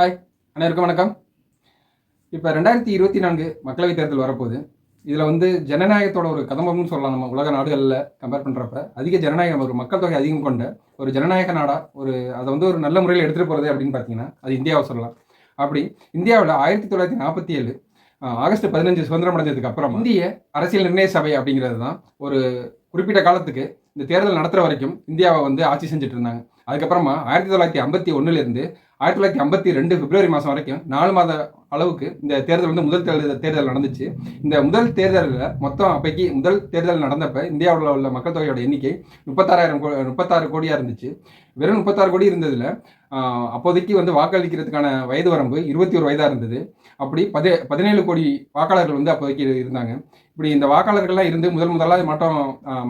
Hi அனைவருக்கும் வணக்கம். இப்போ ரெண்டாயிரத்தி இருபத்தி நான்கு மக்களவைத் தேர்தல் வரப்போகுது. இதில் வந்து ஜனநாயகத்தோட ஒரு கதம்பம்னு சொல்லலாம் நம்ம உலக நாடுகளில் கம்பேர் பண்ணுறப்ப அதிக ஜனநாயகம் ஒரு மக்கள் தொகை அதிகம் கொண்ட ஒரு ஜனநாயக நாடாக ஒரு அதை வந்து ஒரு நல்ல முறையில் எடுத்துகிட்டு போகிறது அப்படின்னு பார்த்தீங்கன்னா அது இந்தியாவை சொல்லலாம். அப்படி இந்தியாவில் ஆயிரத்தி தொள்ளாயிரத்தி நாற்பத்தி ஏழு ஆகஸ்ட் பதினஞ்சு சுதந்திரம் அடைஞ்சதுக்கு அப்புறம் இந்திய அரசியல் நிர்ணய சபை அப்படிங்கிறது தான் ஒரு குறிப்பிட்ட காலத்துக்கு இந்த தேர்தல் நடத்துகிற வரைக்கும் இந்தியாவை வந்து ஆட்சி செஞ்சுட்டு இருந்தாங்க. அதுக்கப்புறமா ஆயிரத்தி தொள்ளாயிரத்தி ஐம்பத்தி ஒன்றுலேருந்து ஆயிரத்தி தொள்ளாயிரத்தி ஐம்பத்தி ரெண்டு பிப்ரவரி மாதம் வரைக்கும் நாலு மாத அளவுக்கு இந்த தேர்தல் வந்து முதல் தேர்தல் தேர்தல் நடந்துச்சு. இந்த முதல் தேர்தலில் மொத்தம் அப்பைக்கு முதல் தேர்தல் நடந்தப்ப இந்தியாவில் உள்ள மக்கள் தொகையோட எண்ணிக்கை முப்பத்தாறாயிரம் கோ முப்பத்தாறு கோடியாக இருந்துச்சு. வெறும் முப்பத்தாறு கோடி இருந்ததில் அப்போதைக்கு வந்து வாக்களிக்கிறதுக்கான வயது வரம்பு இருபத்தி ஒரு வயதாக இருந்தது. அப்படி பதி பதினேழு கோடி வாக்காளர்கள் வந்து அப்போதைக்கு இருந்தாங்க. இப்படி இந்த வாக்காளர்கள்லாம் இருந்து முதல் முதலாக மட்டும்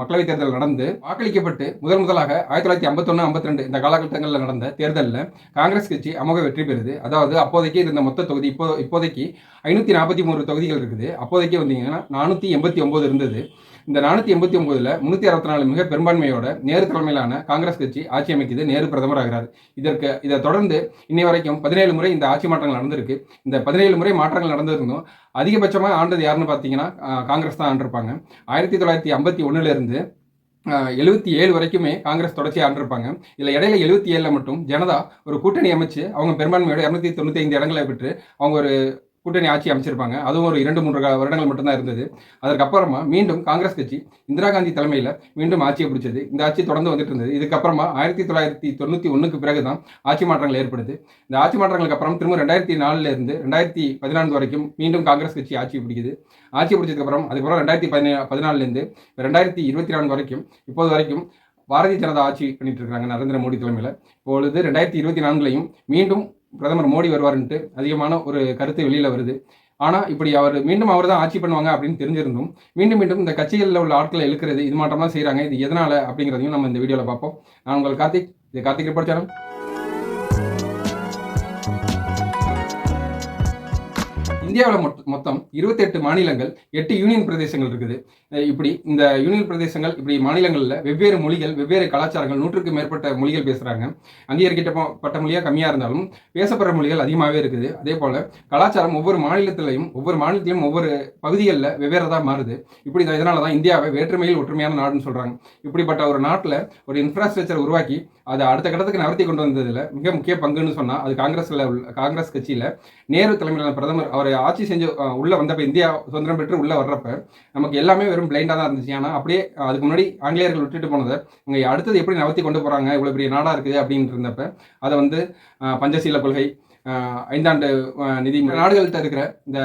மக்களவைத் தேர்தல் நடந்து வாக்களிக்கப்பட்டு முதல் முதலாக ஆயிரத்தி தொள்ளாயிரத்தி ஐம்பத்தொன்று ஐம்பத்தி ரெண்டு இந்த காலகட்டங்களில் நடந்த தேர்தலில் காங்கிரஸ் கட்சி அமோக வெற்றி பெறுது. அதாவது அப்போதைக்கு இருந்த மொத்த தொகுதி இப்போ இப்போதைக்கு ஐநூற்றி நாற்பத்தி மூணு தொகுதிகள் இருக்குது. அப்போதைக்கு வந்தீங்கன்னா நானூற்றி எண்பத்தி ஒம்பது இருந்தது. இந்த நானூற்றி எண்பத்தி ஒம்போதில் முந்நூற்றி அறுபத்தி நாலு மிக பெரும்பான்மையோட நேரு தலைமையிலான காங்கிரஸ் கட்சி ஆட்சி அமைக்குது. நேரு பிரதமர் ஆகிறார் இதற்கு இதை தொடர்ந்து இன்னை வரைக்கும் பதினேழு முறை இந்த ஆட்சி மாற்றங்கள் நடந்திருக்கு. இந்த பதினேழு முறை மாற்றங்கள் நடந்திருந்தும் அதிகபட்சமாக ஆண்டது யாருன்னு பார்த்தீங்கன்னா காங்கிரஸ் தான் ஆண்டிருப்பாங்க. ஆயிரத்தி தொள்ளாயிரத்தி ஐம்பத்தி ஒன்றுலேருந்து எழுபத்தி ஏழு வரைக்குமே காங்கிரஸ் தொடர்ச்சியாக ஆண்டிருப்பாங்க. இதில் இடையில எழுபத்தி ஏழில் மட்டும் ஜனதா ஒரு கூட்டணி அமைச்சு அவங்க பெரும்பான்மையோட இரநூத்தி தொண்ணூற்றி ஐந்து இடங்களை பெற்று அவங்க ஒரு கூட்டணி ஆட்சி அமைச்சிருப்பாங்க. அதுவும் ஒரு இரண்டு மூன்று வருடங்கள் மட்டும்தான் இருந்தது. அதற்கப்புறமா மீண்டும் காங்கிரஸ் கட்சி இந்திரா காந்தி தலைமையில் மீண்டும் ஆட்சியை பிடிச்சது. இந்த ஆட்சி தொடர்ந்து வந்துட்டு இருந்தது. இதுக்கப்புறமா ஆயிரத்தி தொள்ளாயிரத்தி தொண்ணூற்றி ஒன்றுக்கு பிறகு தான் ஆட்சி மாற்றங்கள் ஏற்படுது. இந்த ஆட்சி மாற்றங்களுக்கு அப்புறம் திரும்ப ரெண்டாயிரத்தி நாலுல இருந்து ரெண்டாயிரத்தி பதினான்கு வரைக்கும் மீண்டும் காங்கிரஸ் கட்சி ஆட்சி பிடிக்குது. ஆட்சி பிடிச்சதுக்கப்புறம் அதுக்கப்புறம் ரெண்டாயிரத்தி பதினே பதினாலுலேருந்து ரெண்டாயிரத்தி இருபத்தி நான்கு வரைக்கும் இப்போது வரைக்கும் பாரதிய ஜனதா ஆட்சி பண்ணிட்டு இருக்காங்க நரேந்திர மோடி தலைமையில். இப்பொழுது ரெண்டாயிரத்தி இருபத்தி நான்குலையும் மீண்டும் பிரதமர் மோடி வருவாருன்ட்டு அதிகமான ஒரு கருத்து வெளியில் வருது. ஆனால் இப்படி அவர் மீண்டும் அவர் தான் ஆட்சி பண்ணுவாங்க அப்படின்னு தெரிஞ்சிருந்தும் மீண்டும் மீண்டும் இந்த கட்சிகளில் உள்ள ஆட்களை இழுக்கிறது இது மாட்டம்லாம் செய்கிறாங்க இது எதனால் அப்படிங்கிறதையும் நம்ம இந்த வீடியோவில் பார்ப்போம். நான் உங்கள் கார்த்திக் இது கார்த்திக் ரிப்போர்ட் சேனல். இந்தியாவில் மொத்தம் இருபத்தெட்டு மாநிலங்கள் எட்டு யூனியன் பிரதேசங்கள் இருக்குது. இப்படி இந்த யூனியன் பிரதேசங்கள் இப்படி மாநிலங்களில் வெவ்வேறு மொழிகள் வெவ்வேறு கலாச்சாரங்கள் நூற்றுக்கு மேற்பட்ட மொழிகள் பேசுகிறாங்க அங்கீகரிக்கப்பட்ட மொழியாக கம்மியாக இருந்தாலும் பேசப்படுற மொழிகள் அதிகமாகவே இருக்குது. அதே போல் கலாச்சாரம் ஒவ்வொரு மாநிலத்திலையும் ஒவ்வொரு மாநிலத்திலையும் ஒவ்வொரு பகுதிகளில் வெவ்வேறதாக மாறுது. இப்படி தான் இதனால தான் இந்தியாவை வேற்றுமையில் ஒற்றுமையான நாடுன்னு சொல்கிறாங்க இப்படிப்பட்ட ஒரு நாட்டில் ஒரு இன்ஃப்ராஸ்ட்ரக்சர் உருவாக்கி அதை அடுத்த கட்டத்துக்கு நகர்த்தி கொண்டு வந்ததில் மிக முக்கிய பங்குன்னு சொன்னால் அது காங்கிரஸில் காங்கிரஸ் கட்சியில் நேரு தலைமையிலான பிரதமர் அவரை ஆட்சி செஞ்சு உள்ளே வந்தப்போ இந்தியா சுதந்திரம் பெற்று உள்ளே வர்றப்ப நமக்கு எல்லாமே வெறும் பிளைண்டாக தான் இருந்துச்சு. ஆனால் அப்படியே அதுக்கு முன்னாடி ஆங்கிலேயர்கள் விட்டுட்டு போனதை இவங்க அடுத்தது எப்படி நகர்த்தி கொண்டு போகிறாங்க இவ்வளோ பெரிய நாடாக இருக்குது அப்படின்னு இருந்தப்ப அதை வந்து பஞ்சசீல கொள்கை ஐந்தாண்டு நிதி நாடுகள்கிட்ட இருக்கிற இந்த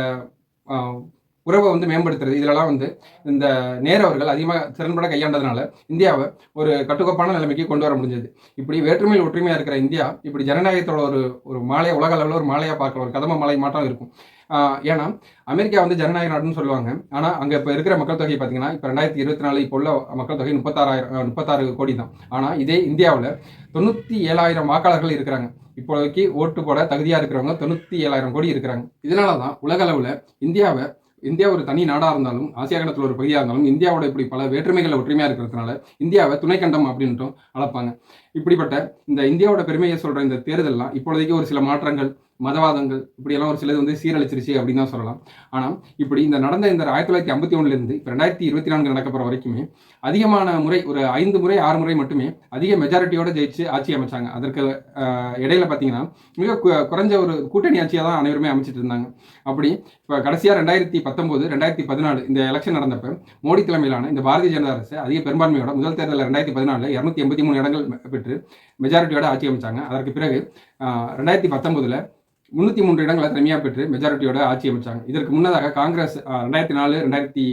உறவை வந்து மேம்படுத்துறது. இதிலலாம் வந்து இந்த நேரவர்கள் அதிகமாக திறன்பட கையாண்டதுனால இந்தியாவை ஒரு கட்டுக்கோப்பான நிலைமைக்கு கொண்டு வர முடிஞ்சது. இப்படி வேற்றுமையில் ஒற்றுமையாக இருக்கிற இந்தியா இப்படி ஜனநாயகத்தோட ஒரு ஒரு மாலையை உலக அளவில் ஒரு மாலையாக பார்க்கலாம் ஒரு கதம மாலை மாற்றம் இருக்கும். ஏன்னா அமெரிக்கா வந்து ஜனநாயக நாடுன்னு சொல்லுவாங்க. ஆனால் அங்கே இப்போ இருக்கிற மக்கள் தொகை பார்த்தீங்கன்னா இப்போ ரெண்டாயிரத்தி இருபத்தி நாலு இப்போ உள்ள மக்கள் தொகை முப்பத்தாறாயிரம் முப்பத்தாறு கோடி தான். ஆனால் இதே இந்தியாவில் தொண்ணூற்றி ஏழாயிரம் வாக்காளர்கள் இருக்கிறாங்க. இப்போதைக்கு ஓட்டு போட தகுதியாக இருக்கிறவங்க தொண்ணூற்றி ஏழாயிரம் கோடி இருக்கிறாங்க. இதனால தான் உலக அளவில் இந்தியாவை இந்தியா ஒரு தனி நாடாக இருந்தாலும் ஆசியா கண்டத்தில் ஒரு பகுதியாக இருந்தாலும் இந்தியாவோட இப்படி பல வேற்றுமைகளை ஒற்றுமையாக இருக்கிறதுனால இந்தியாவை துணைக்கண்டம் அப்படின்ட்டும் அழைப்பாங்க. இப்படிப்பட்ட இந்த இந்தியாவோட பெருமையை சொல்கிற இந்த தேர்தல்லாம் இப்பொழுதைக்கு ஒரு சில மாற்றங்கள் மதவாதங்கள் இப்படியெல்லாம் ஒரு சிலது வந்து சீரழிச்சிருச்சு அப்படின்னு தான் சொல்லலாம். ஆனால் இப்படி இந்த நடந்த இந்த ஆயிரத்தி தொள்ளாயிரத்தி ஐம்பத்தி ஒன்றுலேருந்து இப்போ ரெண்டாயிரத்தி இருபத்தி நான்கு நடக்க போகிற வரைக்குமே அதிகமான முறை ஒரு ஐந்து முறை ஆறு முறை மட்டுமே அதிக மெஜாரிட்டியோட ஜெயிச்சு ஆட்சி அமைச்சாங்க. அதற்கு இடையில பார்த்தீங்கன்னா மிக குறைஞ்ச ஒரு கூட்டணி ஆட்சியாக தான் அனைவருமே அமைச்சிட்டு இருந்தாங்க. அப்படி இப்போ கடைசியாக ரெண்டாயிரத்தி பத்தொம்போது ரெண்டாயிரத்தி பதினாலு இந்த எலெக்ஷன் நடந்தப்போ மோடி தலைமையிலான இந்த பாரதிய ஜனதா அரசு அதிக பெரும்பான்மையோட முதல் தேர்தலில் ரெண்டாயிரத்தி பதினாலில் இரநூத்தி எண்பத்தி மூணு இடங்கள் பெற்று மெஜாரிட்டியோட ஆட்சி அமைச்சாங்க. அதற்கு பிறகு ரெண்டாயிரத்தி பத்தொம்போதில் முன்னூற்றி மூன்று இடங்களை தனியாக பெற்று மெஜாரிட்டியோட ஆட்சி அமைச்சாங்க. இதற்கு முன்னதாக காங்கிரஸ் ரெண்டாயிரத்தி நாலு ரெண்டாயிரத்தி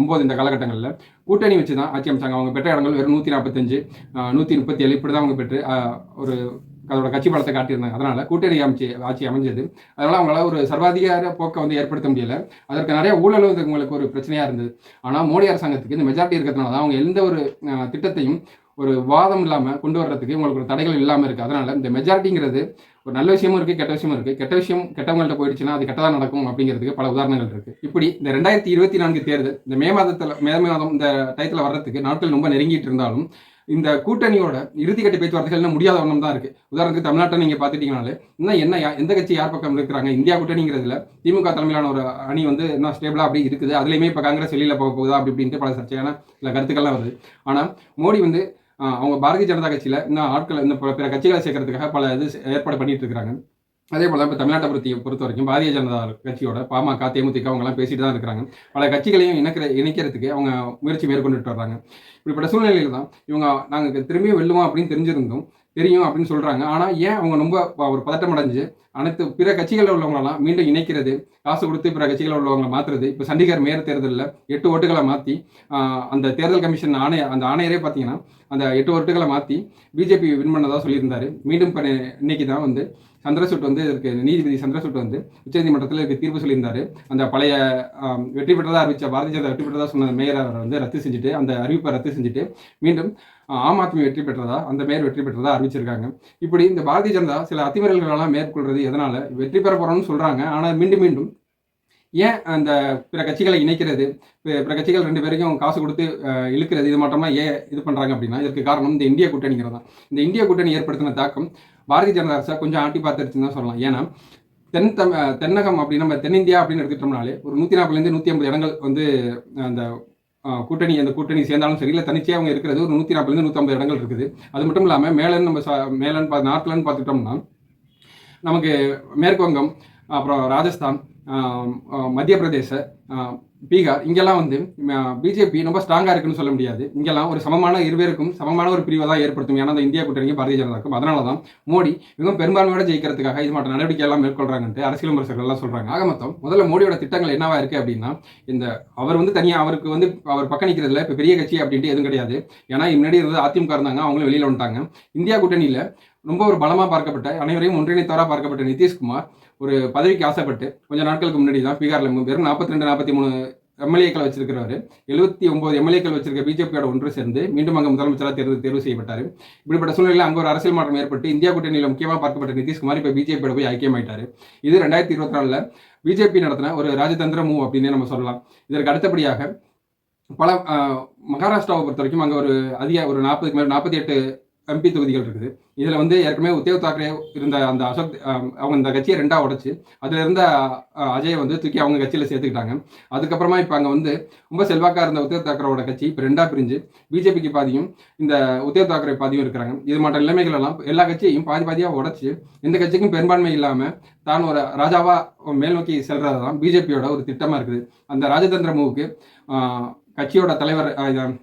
ஒம்பது இந்த காலகட்டங்களில் கூட்டணி வச்சு தான் ஆட்சி அமைச்சாங்க. அவங்க பெற்ற இடங்கள் வெறும் நூற்றி நாற்பத்தஞ்சு நூற்றி முப்பத்தி ஏழு இப்படி தான் அவங்க பெற்று ஒரு அதோட கட்சி பலத்தை காட்டியிருந்தாங்க. அதனால் கூட்டணி அமைச்சு ஆட்சி அமைஞ்சது. அதனால் அவங்களால ஒரு சர்வாதிகார போக்கை வந்து ஏற்படுத்த முடியல. அதற்கு நிறைய ஊழல் உங்களுக்கு ஒரு பிரச்சனையாக இருந்தது. ஆனால் மோடி அரசாங்கத்துக்கு இந்த மெஜாரிட்டி இருக்கிறதுனால தான் அவங்க எந்த ஒரு திட்டத்தையும் ஒரு வாதம் இல்லாமல் கொண்டு வர்றதுக்கு உங்களுக்கு ஒரு தடைகள் இல்லாமல் இருக்குது அதனால் இந்த மெஜாரிட்டிங்கிறது ஒரு நல்ல விஷயமும் இருக்குது கெட்ட விஷயமும் இருக்குது கெட்ட விஷயம் கெட்டவங்கள்ட்ட போயிடுச்சுன்னா அது கெட்டதாக நடக்கும் அப்படிங்கிறதுக்கு பல உதாரணங்கள் இருக்குது இப்படி இந்த ரெண்டாயிரத்தி இருபத்தி நான்கு தேர்தல் இந்த மே மாதத்தில் மே மாதம் இந்த டயத்தில் வர்றதுக்கு நாட்கள் ரொம்ப நெருங்கிட்டு இருந்தாலும் இந்த கூட்டணியோட இறுதிக்கட்ட பேச்சுவார்த்தைகள் இன்னும் முடியாத வண்ணம் தான் இருக்கு. உதாரணத்துக்கு தமிழ்நாட்டை நீங்க பாத்துட்டீங்கனாலே இன்னும் என்ன யா- எந்த கட்சி யார் பக்கம் இருக்கிறாங்க? இந்தியா கூட்டணிங்கிறதுல திமுக தலைமையிலான ஒரு அணி வந்து இன்னும் ஸ்டேபிளா அப்படி இருக்குது. அதுலயுமே இப்ப காங்கிரஸ் வெளியில போக போகுதா அப்படி இப்படின்ட்டு பல சர்ச்சையான சில கருத்துக்கள்லாம் வருது. ஆனா மோடி வந்து அவங்க பாரதிய ஜனதா கட்சியில் இன்னும் ஆட்களை இந்த பிற கட்சிகளை சேர்க்கறதுக்காக பல இது ஏற்பாடு பண்ணிட்டு இருக்கிறாங்க. அதே போல இப்போ தமிழ்நாட்டை பொறுத்தி பொறுத்த வரைக்கும் பாரதிய ஜனதா கட்சியோட பாமக தேமுதிக அவங்கலாம் பேசிட்டு தான் இருக்கிறாங்க. பல கட்சிகளையும் இணைக்கிற இணைக்கிறதுக்கு அவங்க முயற்சி மேற்கொண்டுட்டு வர்றாங்க. இப்படிப்பட்ட சூழ்நிலையில் தான் இவங்க நாங்கள் திரும்பியும் வெல்லுவோம் அப்படின்னு தெரிஞ்சிருந்தோம் தெரியும் அப்படின்னு சொல்கிறாங்க ஆனால் ஏன் அவங்க ரொம்ப ப- ஒரு பதட்டம் அடைஞ்சு அனைத்து பிற கட்சிகளில் உள்ளவங்களெல்லாம் மீண்டும் இணைக்கிறது. காசு கொடுத்து பிற கட்சிகளில் உள்ளவங்களை மாற்றுறது இப்போ சண்டிகர் மேயர் தேர்தலில் எட்டு ஓட்டுகளை மாற்றி அந்த தேர்தல் கமிஷன் ஆணைய அந்த ஆணையரே பார்த்தீங்கன்னா அந்த எட்டு ஓட்டுகளை மாற்றி பிஜேபி வின் பண்ணதாக சொல்லியிருந்தார். மீண்டும் இப்போ இன்னைக்கு தான் வந்து சந்திரசூட் வந்து இதற்கு நீதிபதி சந்திரசூட் வந்து உச்சநீதிமன்றத்தில் இதுக்கு தீர்ப்பு சொல்லியிருந்தார். அந்த பழைய வெற்றி பெற்றதாக அறிவித்த பாரதிய ஜனதா வெற்றி பெற்றதாக சொன்ன மேயர் அவரை வந்து ரத்து செஞ்சுட்டு அந்த அறிவிப்பை ரத்து செஞ்சுட்டு மீண்டும் ஆம் ஆத்மி வெற்றி பெற்றதா அந்த மேயர் வெற்றி பெற்றதா அறிவிச்சிருக்காங்க. இப்படி இந்த பாரதிய ஜனதா சில அத்திமீறல்களெல்லாம் மேற்கொள்றது எதனால்? வெற்றி பெற போகிறோம்னு சொல்கிறாங்க ஆனால் மீண்டும் மீண்டும் ஏன் அந்த பிற கட்சிகளை இணைக்கிறது? பிற கட்சிகள் ரெண்டு பேருக்கும் காசு கொடுத்து இழுக்கிறது இது மட்டுமா ஏன் இது பண்ணுறாங்க அப்படின்னா இதற்கு காரணம் இந்த இந்திய கூட்டணிங்கிறது தான் இந்த இந்திய கூட்டணி ஏற்படுத்தின தாக்கம் பாரதிய ஜனதா அரசை கொஞ்சம் ஆட்டி பார்த்துருச்சுன்னு தான் சொல்லலாம். ஏன்னா தென் தம் தென்னகம் அப்படி நம்ம தென்னிந்தியா அப்படின்னு எடுத்துட்டோம்னாலே ஒரு நூற்றி நாற்பதுலேருந்து நூற்றி ஐம்பது இடங்கள் வந்து அந்த கூட்டணி அந்த கூட்டணி சேர்ந்தாலும் சரி இல்லை தனிச்சையாக அவங்க இருக்கிறது ஒரு நூற்றி நாற்பதுலேருந்து நூற்றம்பது இடங்கள் இருக்குது. அது மட்டும் இல்லாமல் மேலன்னு நம்ம ச- மேலன்னு பார்த்து நார்த்லன்னு பார்த்துட்டோம்னா நமக்கு மேற்கு வங்கம் அப்புறம் ராஜஸ்தான் மத்திய பிரதேச பீகார் இங்கெல்லாம் வந்து பிஜேபி ரொம்ப ஸ்ட்ராங்காக இருக்குன்னு சொல்ல முடியாது. இங்கெல்லாம் ஒரு சமமான இருவருக்கும் சமமான ஒரு பிரிவை தான் ஏற்படுத்தும். ஏன்னா அந்த இந்தியா கூட்டணி பாரதிய ஜனதாக்கும் அதனால தான் மோடி மிகவும் பெரும்பான்மையோட ஜெயிக்கிறதுக்காக இது மாட்ட நடவடிக்கை எல்லாம் மேற்கொள்றாங்கன்ட்டு அரசியல் விமர்சகர்கள் எல்லாம் சொல்றாங்க. ஆக மொத்தம் முதல்ல மோடியோட திட்டங்கள் என்னவா இருக்கு அப்படின்னா இந்த அவர் வந்து தனியாக அவருக்கு வந்து அவர் பக்கம் நிற்கிறதுல இப்போ பெரிய கட்சி அப்படின்ட்டு எதுவும் கிடையாது. ஏன்னா முன்னாடி இருந்தது அதிமுக இருந்தாங்க அவங்களும் வெளியில் வந்துட்டாங்க. இந்தியா கூட்டணியில் ரொம்ப ஒரு பலமாக பார்க்கப்பட்ட அனைவரையும் ஒன்றிணைத்தவராக பார்க்கப்பட்ட நிதிஷ்குமார் ஒரு பதவிக்கு ஆசைப்பட்டு கொஞ்சம் நாட்களுக்கு முன்னாடி தான் பீகாரில் வெறும் நாற்பத்தி ரெண்டு நாற்பத்தி மூணு எம்எல்ஏக்கள் வச்சிருக்கிறவர். எழுபத்தி ஒன்பது எம்எல்ஏக்கள் வச்சிருக்க பிஜேபியோட ஒன்று சேர்ந்து மீண்டும் அங்கே முதலமைச்சராக தேர்வு தேர்வு செய்யப்பட்டார். இப்படிப்பட்ட சூழ்நிலையில் அங்கே ஒரு அரசியல் மாற்றம் ஏற்பட்டு இந்தியா கூட்டணியில் முக்கியமாக பார்க்கப்பட்ட நிதிஷ்குமார் இப்போ பிஜேபியோட போய் ஐக்கியமாயிட்டார். இது ரெண்டாயிரத்தி இருபத்தி நாலில் பிஜேபி நடத்தின ஒரு ராஜதந்திர மூவ் அப்படின்னே நம்ம சொல்லலாம். இதற்கு அடுத்தபடியாக பல மகாராஷ்டிராவை பொறுத்த வரைக்கும் அங்கே ஒரு அதிக ஒரு நாற்பதுக்கு மேல் நாற்பத்தி எட்டு எம்பி தொகுதிகள் இருக்குது. இதில் வந்து ஏற்கனவே உத்தேவ் தாக்கரே இருந்த அந்த அசோக் அவங்க இந்த கட்சியை ரெண்டாக உடைச்சு அதில் இருந்த அஜயை வந்து தூக்கி அவங்க கட்சியில் சேர்த்துக்கிட்டாங்க. அதுக்கப்புறமா இப்போ அங்கே வந்து ரொம்ப செல்வாக்காக இருந்த உத்தேவ் தாக்கரோட கட்சி இப்போ ரெண்டாக பிரிஞ்சு பிஜேபிக்கு பாதியும் இந்த உத்தேவ் தாக்கரே பாதியும் இருக்கிறாங்க. இது மாட்ட நிலைமைகள் எல்லாம் எல்லா கட்சியையும் பாதி பாதியாக உடைச்சு எந்த கட்சிக்கும் பெரும்பான்மை இல்லாமல் தான் ஒரு ராஜாவாக மேல் நோக்கி செல்றது தான் பிஜேபியோட ஒரு திட்டமாக இருக்குது. அந்த ராஜதந்திர மூவுக்கு கட்சியோட தலைவர்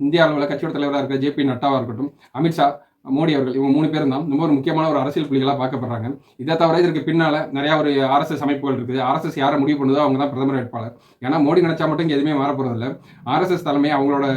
இந்திய அளவில் கட்சியோட தலைவராக இருக்கிற ஜேபி நட்டாவாக இருக்கட்டும் அமித்ஷா மோடி அவர்கள் இவங்க மூணு பேரும் தான். ரொம்ப ஒரு முக்கியமான ஒரு அரசியல் புள்ளிகளாக பார்க்கப்படுறாங்க. இதை தவிர இதற்கு பின்னால் நிறையா ஒரு ஆர்எஸ்எஸ் அமைப்புகள் இருக்குது. ஆர்எஸ்எஸ் யாரை முடிவு பண்ணுதோ அவங்க தான் பிரதமர் வேட்பாளர். ஏன்னா மோடி நினைச்சா மட்டும் இங்கே எதுவுமே மாற போறதில்ல ஆர்எஸ்எஸ் தலைமை அவங்களோட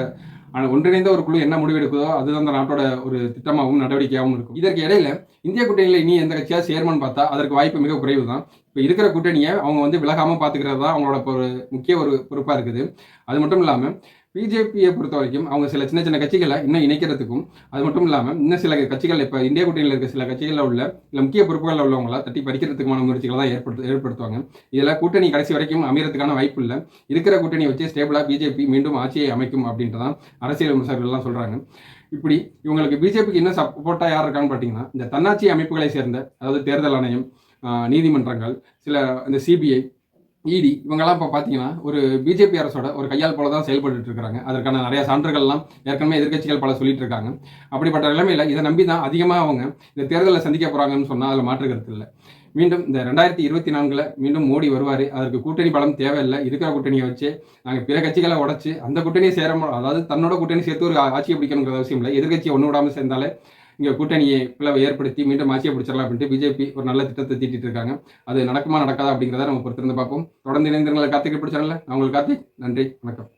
ஒன்றிணைந்த ஒரு குழு என்ன முடிவு எடுக்குதோ அதுதான் அந்த நாட்டோட ஒரு திட்டமாகவும் நடவடிக்கையாகவும் இருக்கும். இதற்கு இடையில இந்திய கூட்டணியில் இனி எந்த கட்சியாக சேர்மன் பார்த்தா அதற்கு வாய்ப்பு மிக குறைவு தான் இப்போ இருக்கிற கூட்டணியை அவங்க வந்து விலகாமல் பார்த்துக்கிறது தான் அவங்களோட ஒரு முக்கிய ஒரு பொறுப்பாக இருக்குது. அது மட்டும் இல்லாமல் பிஜேபியை பொறுத்த வரைக்கும் அவங்க சில சின்ன சின்ன கட்சிகளை இன்னும் இணைக்கிறதுக்கும் அது மட்டும் இல்லாமல் இன்னும் சில கட்சிகள் இப்போ இந்திய கூட்டணியில் இருக்க சில கட்சிகளில் உள்ள இல்லை முக்கிய பொறுப்புகளில் உள்ளவங்களா தட்டி படிக்கிறதுக்குமான முயற்சிகளை தான் ஏற்படுத்து ஏற்படுத்துவாங்க. இதில் கூட்டணி கடைசி வரைக்கும் அமையறதுக்கான வாய்ப்பு இல்லை. இருக்கிற கூட்டணியை வச்சு ஸ்டேபிளாக பிஜேபி மீண்டும் ஆட்சியை அமைக்கும் அப்படின்றதான் அரசியல் விமர்சகர்கள்லாம் சொல்கிறாங்க இப்படி இவங்களுக்கு பிஜேபிக்கு இன்னும் சப்போர்ட்டாக யார் இருக்கான்னு பார்த்தீங்கன்னா இந்த தன்னாட்சி அமைப்புகளை சேர்ந்த அதாவது தேர்தல் ஆணையம் நீதிமன்றங்கள் சில இந்த சிபிஐ இடி இவங்கெல்லாம் இப்போ பார்த்தீங்கன்னா ஒரு பிஜேபி அரசோட ஒரு கையால் போல தான் செயல்பட்டு இருக்காங்க. அதற்கான நிறைய சான்றுகள்லாம் ஏற்கனவே எதிர்க்கட்சிகள் பல சொல்லிட்டு இருக்காங்க. அப்படிப்பட்ட நிலைமையில் இதை நம்பி தான் அதிகமாக அவங்க இந்த தேர்தலில் சந்திக்க போகிறாங்கன்னு சொன்னால் அதில் மாற்று கருத்து இல்லை. மீண்டும் இந்த ரெண்டாயிரத்தி இருபத்தி நான்கில் மீண்டும் மோடி வருவார். அதற்கு கூட்டணி பலம் தேவையில்லை. இருக்கிற கூட்டணியை வச்சு நாங்கள் பிற கட்சிகளை உடைச்சு அந்த கூட்டணியை சேர அதாவது தன்னோட கூட்டணி சேர்த்து ஒரு ஆட்சியை பிடிக்கணுங்கிற அவசியம் இல்லை. எதிர்கட்சியை ஒன்று விடாமல் சேர்ந்தாலே இங்கே கூட்டணியை பிளவை ஏற்படுத்தி மீண்டும் ஆட்சியை பிடிச்சிடலாம் அப்படின்ட்டு பிஜேபி ஒரு நல்ல திட்டத்தை தீட்டிட்டு இருக்காங்க. அது நடக்குமா நடக்காதா அப்படிங்கிறத நம்ம பொறுத்திருந்து பார்ப்போம். தொடர்ந்து இணைந்திருங்களை. கார்த்திகை பிடிச்சாங்கல்ல நான் உங்களுக்கு கார்த்திக். நன்றி. வணக்கம்.